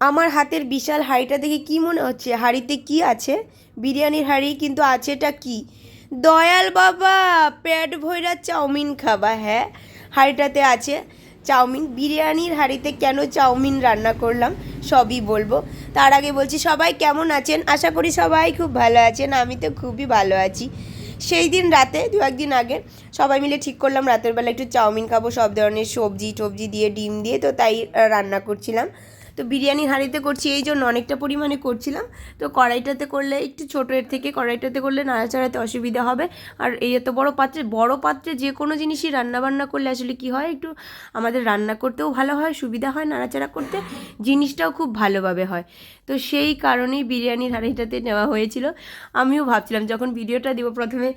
আমার হাতের বিশাল হাঁড়িটা দেখে কি মনে হচ্ছে? হাঁড়িতে কি আছে? বিরিয়ানির হাঁড়ি কিন্তু আছেটা কি? দয়াল বাবা, পেট ভৈরা চাউমিন খাবা হ্যাঁ? হাঁড়িটাতে আছে চাউমিন। বিরিয়ানির হাঁড়িতে কেন চাউমিন রান্না করলাম সবই বলব। তার আগে বলছি, সবাই কেমন আছেন? আশা করি সবাই খুব ভালো আছেন, আমি তো খুবই ভালো আছি। সেই দিন রাতে, দু একদিন আগে, সবাই মিলে ঠিক করলাম, রাতের বেলা একটু চাউমিন খাব, সব ধরনের সবজি টবজি দিয়ে, ডিম দিয়ে, তো তাই রান্না করছিলাম। তো বিরিয়ানি হাঁড়িতে করছি, এই জন্য অনেকটা পরিমাণে করছিলাম। তো কড়াইটাতে করলে একটু ছোটো এর থেকে, কড়াইটাতে করলে নাড়াচাড়াতে অসুবিধা হবে। আর এই এত বড় পাত্রে বড় পাত্রে যে কোনো জিনিসই রান্না বান্না করলে আসলে কি হয়, একটু আমাদের রান্না করতেও ভালো হয়, সুবিধা হয় নাড়াচাড়া করতে, জিনিসটাও খুব ভালোভাবে হয়। তো সেই কারণেই বিরিয়ানির হাঁড়িটাতে নেওয়া হয়েছিল। আমিও ভাবছিলাম, যখন ভিডিওটা দিব প্রথমে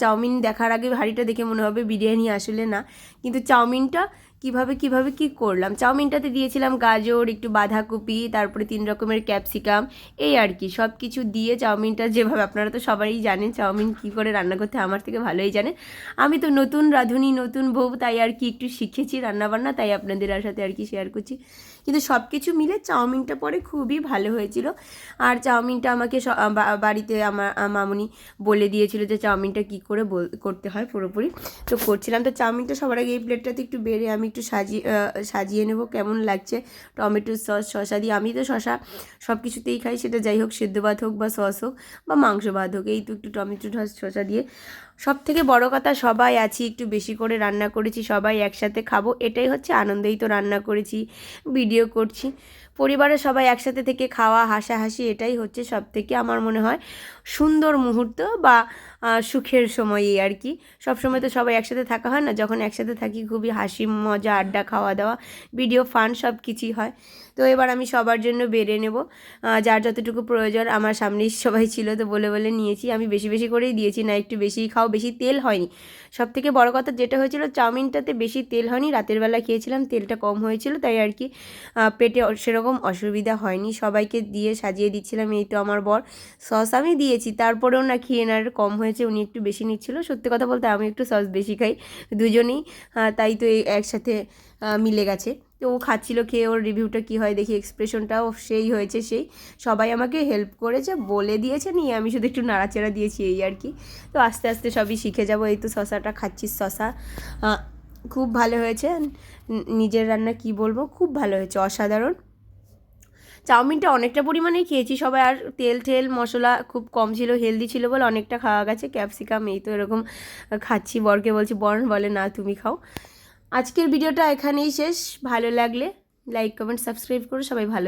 চাউমিন দেখার আগে হাঁড়িটা দেখে মনে হবে বিরিয়ানি আসলে না। কিন্তু চাউমিনটা কীভাবে কীভাবে কি করলাম? চাউমিনটাতে দিয়েছিলাম গাজর, একটু বাঁধাকপি, তারপরে তিন রকমের ক্যাপসিকাম, এই আর কি। সব কিছু দিয়ে চাউমিনটা যেভাবে, আপনারা তো সবাই জানেন চাউমিন কি করে রান্না করতে আমার থেকে ভালোই জানেন। আমি তো নতুন রাঁধুনি, নতুন বউ, তাই আর কি একটু শিখেছি রান্নাবান্না, তাই আপনাদের সাথে আর কি শেয়ার করছি। কিন্তু সব কিছু মিলে চাউমিনটা পরে খুবই ভালো হয়েছিল। আর চাউমিনটা আমাকে বাড়িতে আমার মামুনি বলে দিয়েছিল যে চাউমিনটা কি করে করতে হয় পুরোপুরি। তো করছিলাম। তো চাউমিনটা সবার আগে এই প্লেটটাতে একটু বেড়ে আমি একটু সাজিয়ে সাজিয়ে নেব, কেমন লাগছে? টমেটো সস শশা দিয়ে আমি তো শশা সব কিছুতেই খাই, সেটা যাই হোক, সেদ্ধ ভাত হোক বা সস হোক বা মাংস ভাত হোক, এই তো একটু টমেটো শসা দিয়ে। সব থেকে বড় কথা, সবাই আছি, একটু বেশি করে রান্না করেছি, সবাই একসাথে খাব, এটাই হচ্ছে আনন্দেই তো রান্না করেছি, ভিডিও করছি। পরিবারের সবাই একসাথে থেকে খাওয়া, হাসাহাসি এটাই হচ্ছে সব থেকে আমার মনে হয় সুন্দর মুহূর্ত বা সুখের সময়ই আর কি। সব সময় তো সবাই একসাথে থাকা হয় না, যখন একসাথে থাকি খুবই হাসি, মজা, আড্ডা, খাওয়া দাওয়া ভিডিও ফান সব কিছুই হয়। তো এবার আমি সবার জন্য বেড়ে নেব। যার যতটুকু প্রয়োজন, আমার সামনেই সবাই ছিল তো বলে বলে নিয়েছি। আমি বেশি বেশি করেই দিয়েছি, না একটু বেশিই খাও, বেশি তেল হয়নি। সব থেকে বড় কথা যেটা হয়েছিল, চাউমিনটাতে বেশি তেল হয়নি। রাতের বেলা খেয়েছিলাম, তেলটা কম হয়েছিল, তাই আর কি পেটে অ- সেরকম অসুবিধা হয়নি। সবাইকে দিয়ে সাজিয়ে দিচ্ছিলাম, এই তো আমার বর সস আমি দিয়েছি। তারপরেও না খেয়ে না কম হয়েছে, উনি একটু বেশি নিচ্ছিল। সত্যি কথা বলতে আমি একটু সস বেশি খাই, দুজনেই। তাই তো একসাথে মিলে গেছে। তো ও খাচ্ছিল, খেয়ে ওর রিভিউটা কী হয় দেখি, এক্সপ্রেশনটাও সেই হয়েছে সেই। সবাই আমাকে হেল্প করেছে, বলে দিয়েছে নিয়ে আমি শুধু একটু নাড়াচাড়া দিয়েছি এই আর কি। তো আস্তে আস্তে সবই শিখে যাব, এই তো শশাটা খাচ্ছিস শশা। খুব ভালো হয়েছে। নিজের রান্না কি বলব, খুব ভালো হয়েছে, অসাধারণ। চাউমিনটা অনেকটা পরিমাণেই খেয়েছি সবাই, আর তেল টেল মশলা খুব কম ছিল হেলদি ছিল বলে অনেকটা খাওয়া গেছে। ক্যাপসিকাম এই তো এরকম খাচ্ছি, বরকে বলছি বর বলে, না, তুমি খাও। আজকের ভিডিওটা এখানেই শেষ। ভালো লাগলে লাইক কমেন্ট সাবস্ক্রাইব করো, সবাই ভালো